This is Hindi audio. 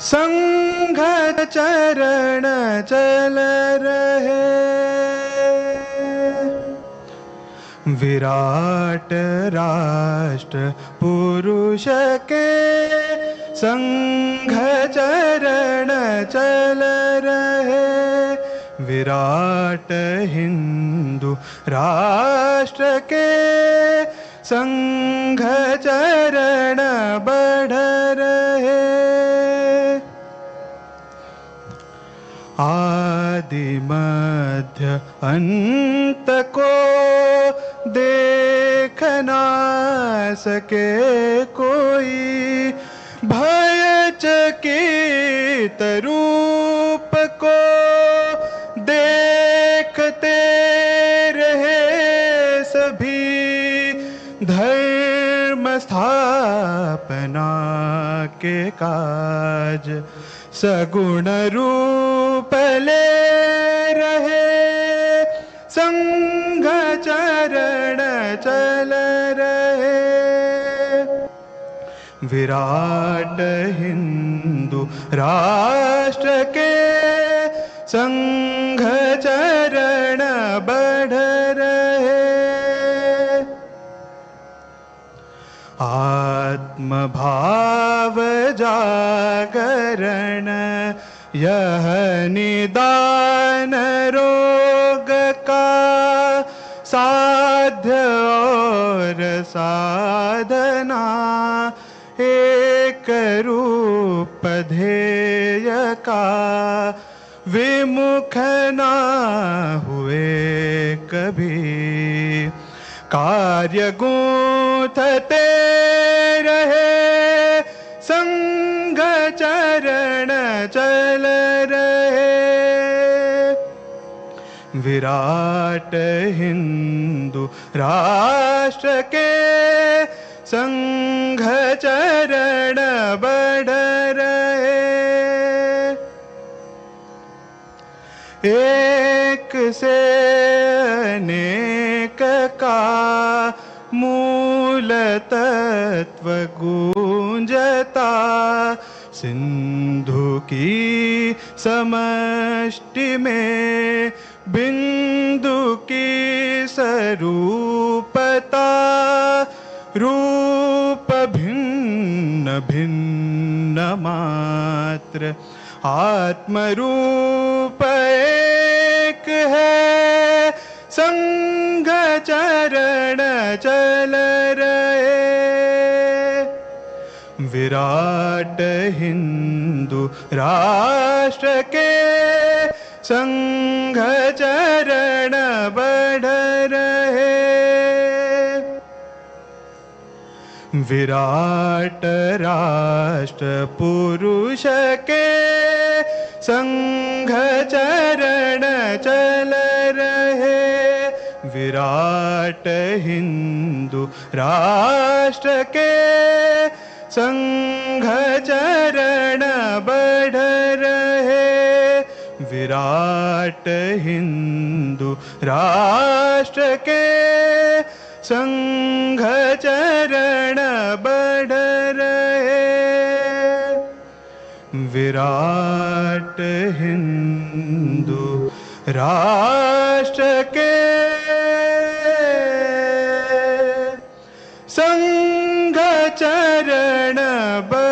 संघ चरण चल रहे। विराट राष्ट्र पुरुष के संघ चरण चल रहे। विराट हिंदू राष्ट्र के संघ चरण बढ़ रहे। आदि मध्य अंत को देख ना सके कोई। भय चकित रूप को देखते रहे सभी। धर्म स्थापना के काज सगुण रूप ले रहे। संघ चरण चल रहे। विराट हिंदू राष्ट्र के संघ चरण आत्मभाव जागरण, यह निदान रोग का साध्य और साधना, एक रूप ध्येय का विमुख ना हुए कभी। कार्य गूंथते रहे, संघ चरण चल रहे। विराट हिंदू राष्ट्र के संघ चरण बढ़ रहे। एक से अनेक का मूल तत्व गूंजता। सिंधु की समष्टि में बिंदु की स्वरूपता, रूप भिन्न भिन्न मात्र आत्म चल रहे। विराट हिंदू राष्ट्र के संघ चरण बढ़ रहे। विराट राष्ट्र पुरुष के संघ चरण विराट हिंदू राष्ट्र के संघ चरण बढ़ रहे। विराट हिंदू राष्ट्र के संघ चरण बढ़ रहे। विराट हिंदू राष्ट्र के संघ चरण बढ़